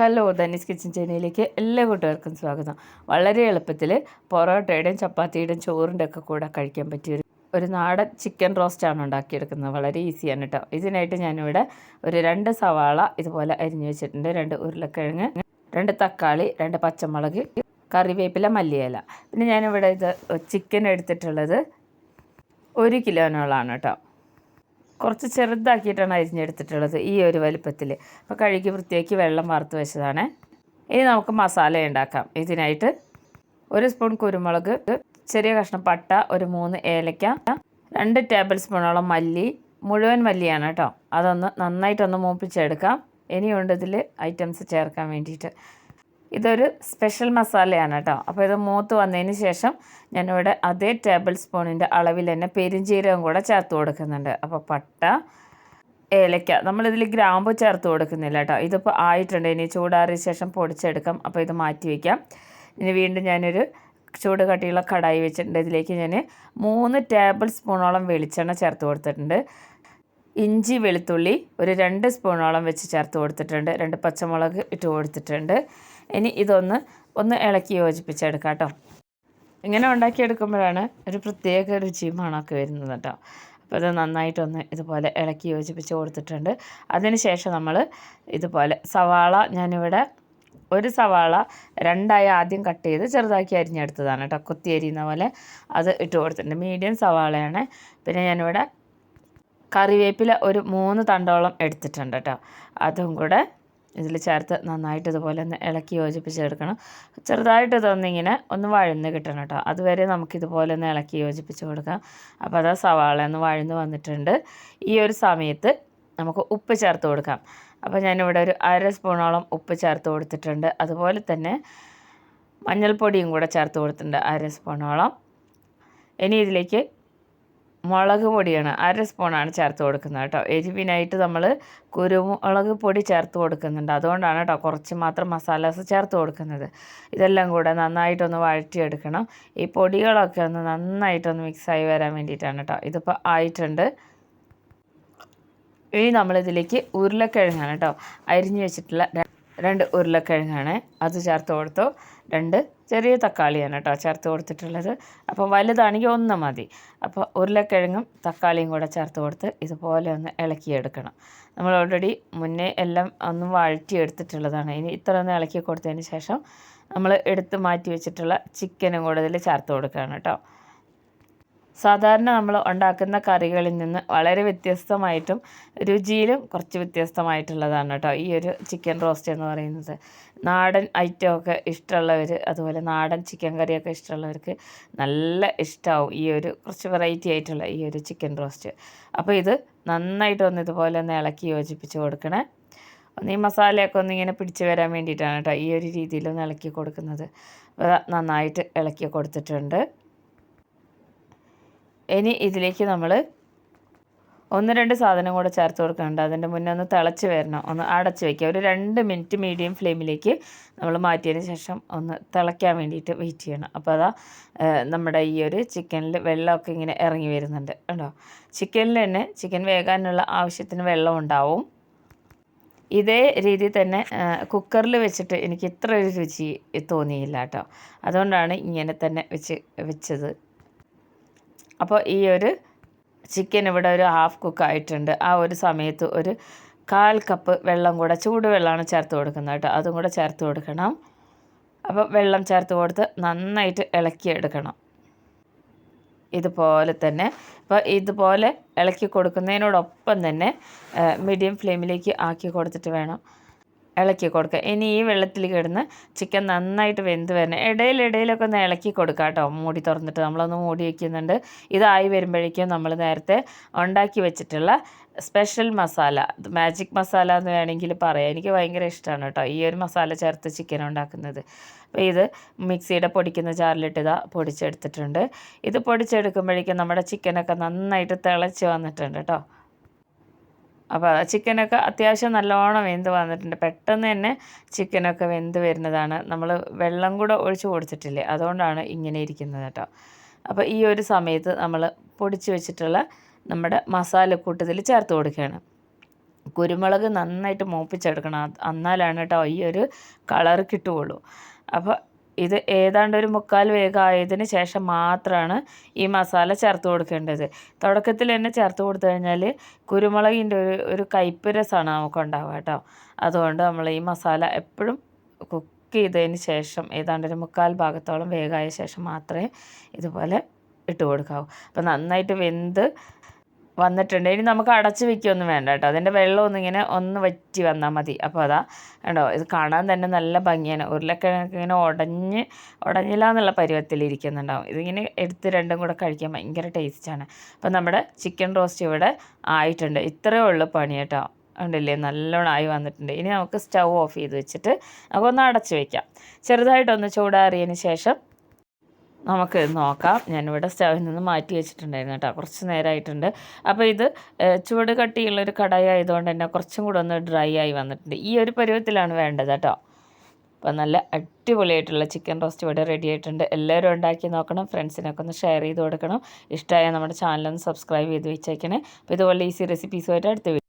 Hello Dhani's kitchen ചൈനയിലേക്ക് എല്ലാ കൂട്ടുകാർക്കും സ്വാഗതം. വളരെ എളുപ്പത്തിൽ പൊറോട്ടയുടെയും ചപ്പാത്തിയുടെയും ചോറിന്റെ ഒക്കെ കൂടെ കഴിക്കാൻ പറ്റിയ ഒരു നാടൻ ചിക്കൻ റോസ്റ്റാണ് ഉണ്ടാക്കിയെടുക്കുന്നത്. വളരെ ഈസിയാണ് കേട്ടോ ഇതിനായിട്ട് ഞാനിവിടെ ഒരു രണ്ട് സവാള ഇതുപോലെ അരിഞ്ഞു വെച്ചിട്ടുണ്ട്. രണ്ട് ഉരുളക്കിഴങ്ങ് രണ്ട് തക്കാളി രണ്ട് പച്ചമുളക് കറിവേപ്പില മല്ലിയില. പിന്നെ ഞാനിവിടെ ഇത് ചിക്കൻ എടുത്തിട്ടുള്ളത് ഒരു കിലോനോളാണ് കേട്ടോ കുറച്ച് ചെറുതാക്കിയിട്ടാണ് അരിഞ്ഞെടുത്തിട്ടുള്ളത് ഈ ഒരു വലുപ്പത്തിൽ അപ്പോൾ കഴുകി വൃത്തിയാക്കി വെള്ളം വറുത്ത് വെച്ചതാണ്. ഇനി നമുക്ക് മസാല ഉണ്ടാക്കാം. ഇതിനായിട്ട് ഒരു സ്പൂൺ കുരുമുളക് ചെറിയ കഷ്ണം പട്ട ഒരു മൂന്ന് ഏലക്ക രണ്ട് ടേബിൾ സ്പൂണോളം മല്ലി മുഴുവൻ മല്ലിയാണ് കേട്ടോ. അതൊന്ന് നന്നായിട്ടൊന്ന് മൂപ്പിച്ചെടുക്കാം. ഇനിയുണ്ട് ഇതിൽ ഐറ്റംസ് ചേർക്കാൻ വേണ്ടിയിട്ട്. ഇതൊരു സ്പെഷ്യൽ മസാലയാണ് കേട്ടോ അപ്പോൾ ഇത് മൂത്ത് വന്നതിന് ശേഷം ഞാനിവിടെ അതേ ടേബിൾ സ്പൂണിന്റെ അളവിൽ തന്നെ പെരിഞ്ചീരകം കൂടെ ചേർത്ത് കൊടുക്കുന്നുണ്ട്. അപ്പോൾ പട്ട ഏലക്ക നമ്മളിതിൽ ഗ്രാമ്പ് ചേർത്ത് കൊടുക്കുന്നില്ല കേട്ടോ ഇതിപ്പോൾ ആയിട്ടുണ്ട്. ഇനി ചൂടാറിയ ശേഷം പൊടിച്ചെടുക്കാം. അപ്പോൾ ഇത് മാറ്റി വയ്ക്കാം ഇനി വീണ്ടും ഞാനൊരു ചൂട് കട്ടിയുള്ള കടായി വെച്ചിട്ടുണ്ട്. ഇതിലേക്ക് ഞാൻ മൂന്ന് ടേബിൾ സ്പൂണോളം വെളിച്ചെണ്ണ ചേർത്ത് കൊടുത്തിട്ടുണ്ട്. ഇഞ്ചി വെളുത്തുള്ളി ഒരു രണ്ട് സ്പൂണോളം വെച്ച് ചേർത്ത് കൊടുത്തിട്ടുണ്ട്. രണ്ട് പച്ചമുളക് ഇട്ട് കൊടുത്തിട്ടുണ്ട്. ഇനി ഇതൊന്ന് ഒന്ന് ഇളക്കി യോജിപ്പിച്ചെടുക്കാം കേട്ടോ ഇങ്ങനെ ഉണ്ടാക്കിയെടുക്കുമ്പോഴാണ് ഒരു പ്രത്യേക രുചി മണമൊക്കെ വരുന്നത് കേട്ടോ. അപ്പോൾ ഇത് നന്നായിട്ടൊന്ന് ഇതുപോലെ ഇളക്കി യോജിപ്പിച്ച് കൊടുത്തിട്ടുണ്ട്. അതിന് ശേഷം നമ്മൾ ഇതുപോലെ സവാള ഞാനിവിടെ ഒരു സവാള രണ്ടായി ആദ്യം കട്ട് ചെയ്ത് ചെറുതാക്കി അരിഞ്ഞെടുത്തതാണ് കേട്ടോ. കൊത്തി അരിയുന്ന പോലെ അത് ഇട്ട് കൊടുത്തിട്ടുണ്ട്. മീഡിയം സവാളയാണ്. പിന്നെ ഞാനിവിടെ കറിവേപ്പില ഒരു മൂന്ന് തണ്ടോളം എടുത്തിട്ടുണ്ട് കേട്ടോ. അതും കൂടെ ഇതിൽ ചേർത്ത് നന്നായിട്ട് ഇതുപോലെ ഒന്ന് ഇളക്കി യോജിപ്പിച്ചെടുക്കണം. ചെറുതായിട്ട് ഇതൊന്നിങ്ങനെ ഒന്ന് വഴന്ന് കിട്ടണം കേട്ടോ അതുവരെ നമുക്കിതുപോലെ ഒന്ന് ഇളക്കി യോജിപ്പിച്ച് കൊടുക്കാം. അപ്പോൾ അതാ സവാള ഒന്ന് വഴന്ന് വന്നിട്ടുണ്ട്. ഈ ഒരു സമയത്ത് നമുക്ക് ഉപ്പ് ചേർത്ത് കൊടുക്കാം. അപ്പോൾ ഞാനിവിടെ ഒരു അര സ്പൂണോളം ഉപ്പ് ചേർത്ത് കൊടുത്തിട്ടുണ്ട്. അതുപോലെ തന്നെ മഞ്ഞൾപ്പൊടിയും കൂടെ ചേർത്ത് കൊടുത്തിട്ടുണ്ട് അര സ്പൂണോളം. ഇനി ഇതിലേക്ക് മുളക് പൊടിയാണ്. അര സ്പൂണാണ് ചേർത്ത് കൊടുക്കുന്നത് കേട്ടോ. എരിവിനായിട്ട് നമ്മൾ കുരുമുളക് പൊടി ചേർത്ത് കൊടുക്കുന്നുണ്ട്. അതുകൊണ്ടാണ് കേട്ടോ കുറച്ച് മാത്രം മസാലാസ് ചേർത്ത് കൊടുക്കുന്നത്. ഇതെല്ലാം കൂടെ നന്നായിട്ടൊന്ന് വഴറ്റിയെടുക്കണം. ഈ പൊടികളൊക്കെ ഒന്ന് നന്നായിട്ടൊന്ന് മിക്സായി വരാൻ വേണ്ടിയിട്ടാണ് കേട്ടോ. ഇതിപ്പോൾ ആയിട്ടുണ്ട്. ഇനി നമ്മളിതിലേക്ക് ഉരുളക്കിഴങ്ങാണ് കേട്ടോ. അരിഞ്ഞു വെച്ചിട്ടുള്ള രണ്ട് ഉരുളക്കിഴങ്ങാണ്. അത് ചേർത്ത് കൊടുത്തു. രണ്ട് ചെറിയ തക്കാളിയാണ് കേട്ടോ ചേർത്ത് കൊടുത്തിട്ടുള്ളത്. അപ്പോൾ വലുതാണെങ്കിൽ ഒന്ന് മതി. അപ്പോൾ ഉരുളക്കിഴങ്ങും തക്കാളിയും കൂടെ ചേർത്ത് കൊടുത്ത് ഇതുപോലെ ഒന്ന് ഇളക്കിയെടുക്കണം. നമ്മൾ ഓൾറെഡി മുന്നേ എല്ലാം ഒന്ന് വഴറ്റിയെടുത്തിട്ടുള്ളതാണ്. ഇനി ഇത്ര ഒന്ന് ഇളക്കി കൊടുത്തതിന് ശേഷം നമ്മൾ എടുത്ത് മാറ്റി വെച്ചിട്ടുള്ള ചിക്കനും കൂടെ ഇതിൽ ചേർത്ത് കൊടുക്കുകയാണ് കേട്ടോ. സാധാരണ നമ്മൾ ഉണ്ടാക്കുന്ന കറികളിൽ നിന്ന് വളരെ വ്യത്യസ്തമായിട്ടും രുചിയിലും കുറച്ച് വ്യത്യസ്തമായിട്ടുള്ളതാണ് കേട്ടോ ഈ ഒരു ചിക്കൻ റോസ്റ്റ് എന്ന് പറയുന്നത്. നാടൻ ഐറ്റമൊക്കെ ഇഷ്ടമുള്ളവർ അതുപോലെ നാടൻ ചിക്കൻ കറിയൊക്കെ ഇഷ്ടമുള്ളവർക്ക് നല്ല ഇഷ്ടമാവും ഈ ഒരു കുറച്ച് വെറൈറ്റി ആയിട്ടുള്ള ഈ ഒരു ചിക്കൻ റോസ്റ്റ് അപ്പോൾ ഇത് നന്നായിട്ട് ഒന്ന് ഇതുപോലെ ഒന്ന് ഇളക്കി യോജിപ്പിച്ച് കൊടുക്കണേ. ഒന്ന് ഈ മസാലയൊക്കെ ഒന്ന് ഇങ്ങനെ പിടിച്ച് വരാൻ വേണ്ടിയിട്ടാണ് കേട്ടോ ഈ ഒരു രീതിയിൽ ഒന്ന് ഇളക്കി കൊടുക്കുന്നത്. നന്നായിട്ട് ഇളക്കി കൊടുത്തിട്ടുണ്ട്. ഇനി ഇതിലേക്ക് നമ്മൾ ഒന്ന് രണ്ട് സാധനം കൂടെ ചേർത്ത് കൊടുക്കുന്നുണ്ട്. അതിന്റെ മുന്നേ ഒന്ന് തിളച്ച് വരണം. ഒന്ന് അടച്ച് വയ്ക്കുക ഒരു രണ്ട് മിനിറ്റ് മീഡിയം ഫ്ലെയിമിലേക്ക് നമ്മൾ മാറ്റിയതിന് ശേഷം ഒന്ന് തിളയ്ക്കാൻ വേണ്ടിയിട്ട് വെയിറ്റ് ചെയ്യണം. അപ്പോൾ അതാ നമ്മുടെ ഈ ഒരു ചിക്കനിൽ വെള്ളമൊക്കെ ഇങ്ങനെ ഇറങ്ങി വരുന്നുണ്ട് കണ്ടോ ചിക്കനിൽ തന്നെ ചിക്കൻ വേകാനുള്ള ആവശ്യത്തിന് വെള്ളം ഉണ്ടാവും. ഇതേ രീതി തന്നെ കുക്കറിൽ വെച്ചിട്ട് എനിക്ക് ഇത്ര ഒരു രുചി തോന്നിയില്ല കേട്ടോ. അതുകൊണ്ടാണ് ഇങ്ങനെ തന്നെ വെച്ച് വെച്ചത്. അപ്പോൾ ഈ ഒരു ചിക്കൻ ഇവിടെ ഒരു ഹാഫ് കുക്ക് ആയിട്ടുണ്ട്. ആ ഒരു സമയത്ത് ഒരു കാൽ കപ്പ് വെള്ളം കൂടെ ചൂടുവെള്ളമാണ് ചേർത്ത് കൊടുക്കുന്നത് കേട്ടോ. അതും കൂടെ ചേർത്ത് കൊടുക്കണം. അപ്പോൾ വെള്ളം ചേർത്ത് കൊടുത്ത് നന്നായിട്ട് ഇളക്കിയെടുക്കണം. ഇതുപോലെ തന്നെ. അപ്പോൾ ഇതുപോലെ ഇളക്കി കൊടുക്കുന്നതിനോടൊപ്പം തന്നെ മീഡിയം ഫ്ലെയിമിലേക്ക് ആക്കി കൊടുത്തിട്ട് വേണം. ഇളക്കി കൊടുക്കുക ഇനി ഈ വെള്ളത്തിൽ കിടന്ന് ചിക്കൻ നന്നായിട്ട് വെന്ത് വരണം. ഇടയിലിടയിലൊക്കെ ഒന്ന് ഇളക്കി കൊടുക്കുക കേട്ടോ മൂടി തുറന്നിട്ട് നമ്മളൊന്ന് മൂടി വയ്ക്കുന്നുണ്ട് ഇതായി വരുമ്പോഴേക്കും നമ്മൾ നേരത്തെ ഉണ്ടാക്കി വെച്ചിട്ടുള്ള സ്പെഷ്യൽ മസാല മാജിക് മസാല എന്ന് വേണമെങ്കിൽ പറയാം. എനിക്ക് ഭയങ്കര ഇഷ്ടമാണ് കേട്ടോ ഈ ഒരു മസാല ചേർത്ത് ചിക്കൻ ഉണ്ടാക്കുന്നത്. അപ്പോൾ ഇത് മിക്സിയുടെ പൊടിക്കുന്ന ജാറിലിട്ട് ഇതാ പൊടിച്ചെടുത്തിട്ടുണ്ട്. ഇത് പൊടിച്ചെടുക്കുമ്പോഴേക്കും നമ്മുടെ ചിക്കനൊക്കെ നന്നായിട്ട് തിളച്ച് വന്നിട്ടുണ്ട് കേട്ടോ അപ്പോൾ ചിക്കനൊക്കെ അത്യാവശ്യം നല്ലോണം വെന്ത് വന്നിട്ടുണ്ട്. പെട്ടെന്ന് തന്നെ ചിക്കനൊക്കെ വെന്ത് വരുന്നതാണ്. നമ്മൾ വെള്ളം കൂടെ ഒഴിച്ചു കൊടുത്തിട്ടില്ലേ? അതുകൊണ്ടാണ് ഇങ്ങനെ ഇരിക്കുന്നത് കേട്ടോ. അപ്പോൾ ഈ ഒരു സമയത്ത് നമ്മൾ പൊടിച്ച് വെച്ചിട്ടുള്ള നമ്മുടെ മസാല കൂട്ടത്തിൽ ചേർത്ത് കൊടുക്കുകയാണ്. കുരുമുളക് നന്നായിട്ട് മൂപ്പിച്ചെടുക്കണം. അന്നാലാണ് കേട്ടോ ഈ ഒരു കളർ കിട്ടുകയുള്ളൂ. അപ്പോൾ ഇത് ഏതാണ്ട് ഒരു മുക്കാൽ വേഗമായതിന് ശേഷം മാത്രമാണ് ഈ മസാല ചേർത്ത് കൊടുക്കേണ്ടത്. തുടക്കത്തിൽ തന്നെ ചേർത്ത് കൊടുത്തു കഴിഞ്ഞാൽ കുരുമുളകിന്റെ ഒരു ഒരു കയ്പ്പ് രസമാണ് നമുക്ക് ഉണ്ടാവുക കേട്ടോ. അതുകൊണ്ട് നമ്മൾ ഈ മസാല എപ്പോഴും കുക്ക് ചെയ്തതിന് ശേഷം ഏതാണ്ട് ഒരു മുക്കാൽ ഭാഗത്തോളം വേഗമായ ശേഷം മാത്രമേ ഇതുപോലെ ഇട്ട് കൊടുക്കാവൂ. അപ്പോൾ നന്നായിട്ട് വെന്ത് വന്നിട്ടുണ്ട്. ഇനി നമുക്ക് അടച്ച് വെക്കുകയൊന്നും വേണ്ട കേട്ടോ. അതിന്റെ വെള്ളമൊന്നും ഇങ്ങനെ ഒന്ന് വറ്റി വന്നാൽ മതി. അപ്പോൾ അതാ കണ്ടോ ഇത് കാണാൻ തന്നെ നല്ല ഭംഗിയാണ്. ഉരുളക്കിഴങ്ങ് ഇങ്ങനെ ഉടഞ്ഞ് ഉടഞ്ഞില്ല എന്നുള്ള പരുവത്തിൽ ഇരിക്കുന്നുണ്ടാവും. ഇതിങ്ങനെ എടുത്ത് രണ്ടും കൂടെ കഴിക്കാൻ ഭയങ്കര ടേസ്റ്റാണ്. അപ്പോൾ നമ്മുടെ ചിക്കൻ റോസ്റ്റ് ഇവിടെ ആയിട്ടുണ്ട്. ഇത്രയേ ഉള്ളൂ പണി കേട്ടോ. ഉണ്ടല്ലേ നല്ലോണം ആയി വന്നിട്ടുണ്ട്. ഇനി നമുക്ക് സ്റ്റൗ ഓഫ് ചെയ്ത് വെച്ചിട്ട് നമുക്കൊന്ന് അടച്ച് വയ്ക്കാം ചെറുതായിട്ടൊന്ന് ചൂടാറിയതിന് ശേഷം നമുക്ക് നോക്കാം. ഞാനിവിടെ സ്റ്റവിൽ നിന്ന് മാറ്റി വെച്ചിട്ടുണ്ടായിരുന്നു കേട്ടോ. കുറച്ച് നേരമായിട്ടുണ്ട് അപ്പോൾ ഇത് ചൂട് കട്ടിയുള്ളൊരു കടായി ആയതുകൊണ്ട് തന്നെ കുറച്ചും കൂടെ ഒന്ന് ഡ്രൈ ആയി വന്നിട്ടുണ്ട്. ഈ ഒരു പരുവത്തിലാണ് വേണ്ടത് കേട്ടോ. അപ്പോൾ നല്ല അടിപൊളിയായിട്ടുള്ള ചിക്കൻ റോസ്റ്റ് ഇവിടെ റെഡി ആയിട്ടുണ്ട്. എല്ലാവരും ഉണ്ടാക്കി നോക്കണം. ഫ്രണ്ട്സിനൊക്കെ ഒന്ന് ഷെയർ ചെയ്ത് കൊടുക്കണം. ഇഷ്ടമായ നമ്മുടെ ചാനലൊന്ന് സബ്സ്ക്രൈബ് ചെയ്ത് വെച്ചേക്കണേ. അപ്പോൾ ഇതുപോലെ ഈസി റെസിപ്പീസുമായിട്ട് അടുത്ത